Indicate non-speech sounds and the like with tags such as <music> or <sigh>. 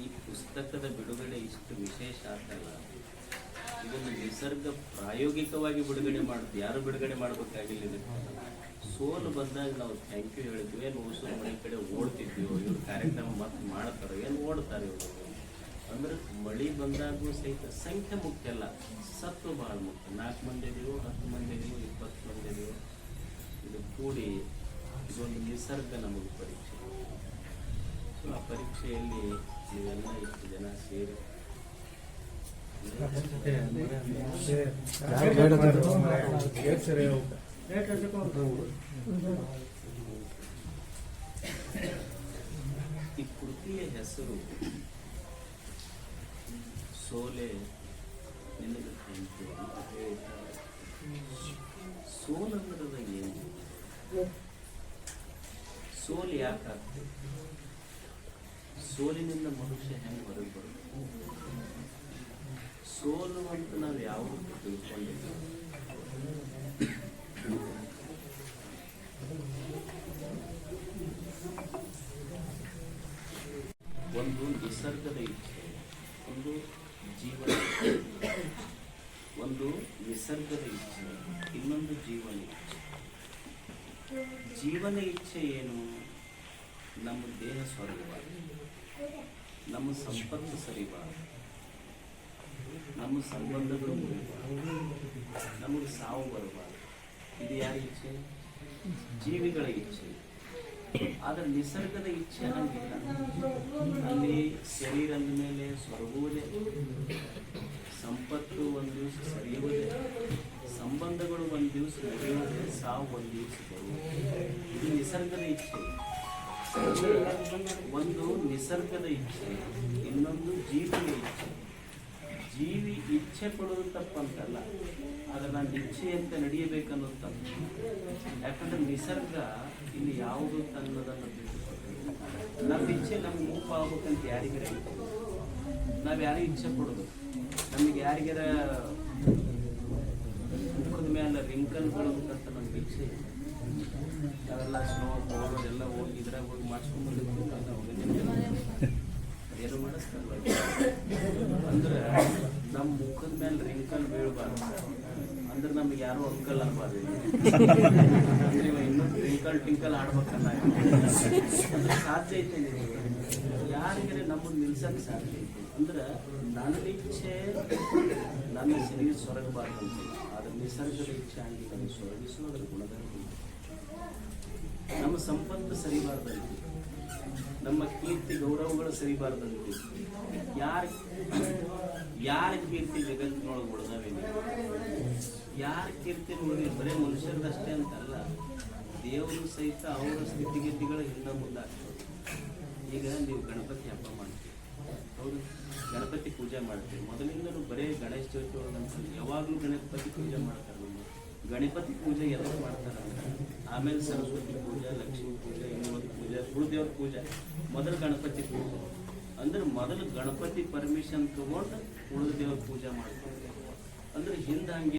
ಈ ಪುಸ್ತಕದ ಬಿಡುಗಡೆ ಇಷ್ಟು ವಿಶೇಷ ಅಂತಲ್ಲ ಇದನ್ನು ನಿಸರ್ಗ ಪ್ರಾಯೋಗಿಕವಾಗಿ ಬಿಡುಗಡೆ ಮಾಡುತ್ತೆ. ಯಾರು ಬಿಡುಗಡೆ ಮಾಡಬೇಕಾಗಿಲ್ಲ ಸೋಲು ಬಂದಾಗ ನಾವು ಥ್ಯಾಂಕ್ ಯು ಹೇಳಿದ್ವಿ ಏನು ಕಡೆ ಓಡ್ತಿದ್ವಿ. ಇವ್ರು ಕಾರ್ಯಕ್ರಮ ಮತ್ತೆ ಮಾಡ್ತಾರೆ ಏನು ಓಡ್ತಾರೆ ಇವರು? ಅಂದ್ರೆ ಮಳಿ ಬಂದಾಗೂ ಸಹಿತ ಸಂಖ್ಯೆ ಮುಖ್ಯ ಅಲ್ಲ ಸತ್ವ ಬಹಳ ಮುಖ್ಯ. ನಾಲ್ಕು ಮಂದಿ ಇದೆಯೋ ಹತ್ತು ಮಂದಿ ಇದೆಯೋ ಇಪ್ಪತ್ತು ಮಂದಿ ಇದೆಯೋ ಇದು ಕೂಡಿ ಇದೊಂದು ನಿಸರ್ಗ ನಮಗೆ ಪರೀಕ್ಷೆ. ಆ ಪರೀಕ್ಷೆಯಲ್ಲಿ ನೀವೆಲ್ಲ ಇಷ್ಟು ಜನ ಸೇರಿ. ಈ ಕೃತಿಯ ಹೆಸರು ಸೋಲೆ ನಿನಗೆ ಕಾಣ್ತು ಅಂತ ಹೇಳ್ತಾರೆ. ಏನು? ಸೋಲು ಯಾಕಾಗ್ತದೆ? ಸೋಲಿನಿಂದ ಮನುಷ್ಯ ಹೆಂಗೆ ಹೊರಗೆ ಬರುತ್ತೆ? ಸೋಲು ಅಂತ ನಾವು ಯಾವತ್ತೂ ತಿಳ್ಕೊಂಡಿಲ್ಲ. ಒಂದು ನಿಸರ್ಗದ ಇಚ್ಛೆ, ಒಂದು ಜೀವನ <coughs> ಒಂದು ನಿಸರ್ಗದ ಇಚ್ಛೆ, ಇನ್ನೊಂದು ಜೀವನ ಇಚ್ಛೆ. ಜೀವನ ಇಚ್ಛೆ ಏನು? ನಮ್ಮ ದೇಹ ಸ್ವರ್ಗವಾಗಿ ನಮ್ಮ ಸಂಪತ್ತು ಸರಿಬಾರದು ನಮ್ಮ ಸಂಬಂಧಗಳು ನಮಗೆ ಸಾವು ಬರಬಾರದು. ಇದು ಯಾರ ಇಚ್ಛೆ? ಜೀವಿಗಳ ಇಚ್ಛೆ. ಆದ್ರೆ ನಿಸರ್ಗದ ಇಚ್ಛೆ ಹಂಗಿಲ್ಲ ಅಲ್ಲಿ ಶರೀರ ಅಂದ ಮೇಲೆ ಸ್ವರ್ಗುವುದೇ ಸಂಪತ್ತು ಒಂದು ದಿವಸ ಸರಿಯುವುದೇ ಸಂಬಂಧಗಳು ಒಂದು ದಿವಸ ನಡೆಯುವುದೇ ಸಾವು ಒಂದು ದಿವಸ ಇದು ನಿಸರ್ಗದ ಇಚ್ಛೆ. ಒಂದು ನಿಸರ್ಗದ ಇಚ್ಛೆ, ಇನ್ನೊಂದು ಜೀವನ ಇಚ್ಛೆ. ಜೀವಿ ಇಚ್ಛೆ ಪಡೋದು ತಪ್ಪಂತಲ್ಲ ಆದ್ರೆ ನಾನು ಇಚ್ಛೆ ಅಂತ ನಡೆಯಬೇಕನ್ನೋದು ತಪ್ಪು. ಯಾಕಂದ್ರೆ ನಿಸರ್ಗ ಇಲ್ಲಿ ಯಾವುದು ತನ್ನದನ್ನು ನಮ್ಮ ಇಚ್ಛೆ ನಮ್ಗೆ ಮೂಪ ಆಗ್ಬೇಕಂತ ಯಾರಿಗಾರ ನಾವು ಯಾರಿಗೆ ಇಚ್ಛೆ ಪಡೋದು ನಮಗೆ ಯಾರಿಗಾರ ಮುಖದ ಮೇಲೆ ರಿಂಕಲ್ ಬೀಳಬೇಕಂತ ನಮ್ಗೆ ಇಚ್ಛೆ ಅವೆಲ್ಲ ಸ್ನೋ ಎಲ್ಲ ಹೋಗಿ ಇದ್ರಾಗ ಹೋಗಿ ಮಾಡಿಸ್ಕೊಂಡ್ಬಂದಿರ್ತೀವಿ ಏನು ಮಾಡಿಸ್ತಾರಲ್ಲ. ಅಂದ್ರೆ ನಮ್ಮ ಮುಖದ ಮೇಲೆ ರಿಂಕಲ್ ಬೀಳ್ಬಾರ್ದು. ಅಂದ್ರೆ ನಮ್ಗೆ ಯಾರು ಅಂಕಲ್ ಅನ್ಬಾರ್ದು. ಅಂದ್ರೆ ಇವ ಇನ್ನೂ ಟಿಂಕಲ್ ಆಡ್ಬೇಕಲ್ಲ. ಅಂದ್ರೆ ಸಾಧ್ಯ ಐತೆ ನಿನಗೆ. ಯಾರಿಗಾರೆ ನಮ್ಮನ್ನ ನಿಲ್ಸಕ್ಕೆ ಸಾಧ್ಯ ಐತೆ. ಅಂದ್ರೆ ನನ್ನ ಇಚ್ಛೆ, ನನ್ನ ಶರೀರ ಅಂತ. ಆದ್ರೆ ನಿಸರ್ಗದ ಇಚ್ಛೆ ಆಗಿ ಅದನ್ನು ಸೊರಗಿಸುವ ಅದರ ಗುಣಧರ್ಮ ನಮ್ಮ ಸಂಪತ್ತು ಸರಿಬಾರ್ದಂತೆ. ನಮ್ಮ ಕೀರ್ತಿ, ಗೌರವಗಳು ಸರಿಬಾರ್ದಂತೆ. ಯಾರ ಯಾರ ಕೀರ್ತಿ ಜಗತ್ತಿನೊಳಗೆ ಉಳಿದಾವೇನೆ ಯಾರ ಕೀರ್ತಿ ನೋಡಿ, ಬರೀ ಮನುಷ್ಯರದಷ್ಟೇ ಅಂತಲ್ಲ, ದೇವರು ಸಹಿತ ಅವರ ಸ್ಥಿತಿಗತಿಗಳು ಹಿಂದೆ ಮುಂದಾಗ್ತವೆ. ಈಗ ನೀವು ಗಣಪತಿ ಹಬ್ಬ ಮಾಡ್ತೀವಿ ಹೌದು, ಗಣಪತಿ ಪೂಜೆ ಮಾಡ್ತೀವಿ ಮೊದಲಿಂದಲೂ ಬರೀ ಗಣೇಶ ಚೌತಿ ಒಳಗಂತ ಯಾವಾಗಲೂ ಗಣಪತಿ ಪೂಜೆ ಮಾಡ್ತಾರೆ ಗಣಪತಿ ಪೂಜೆ ಎಲ್ಲ ಮಾಡ್ತಾರೆ ಆಮೇಲೆ ಸರಸ್ವತಿ ಪೂಜೆ, ಲಕ್ಷ್ಮೀ ಪೂಜೆ ಇನ್ನೊಂದು ಪೂಜೆ, ಗುರುದೇವ್ರ ಪೂಜೆ. ಮೊದಲು ಗಣಪತಿ ಪೂಜೆ. ಅಂದ್ರೆ ಮೊದಲು ಗಣಪತಿ ಪರ್ಮಿಷನ್ ತಗೊಂಡು ಉಳಿದ ದೇವ್ರ ಪೂಜೆ ಮಾಡ್ತಾರೆ. ಅಂದ್ರೆ ಹಿಂದೆ ಹಂಗೆ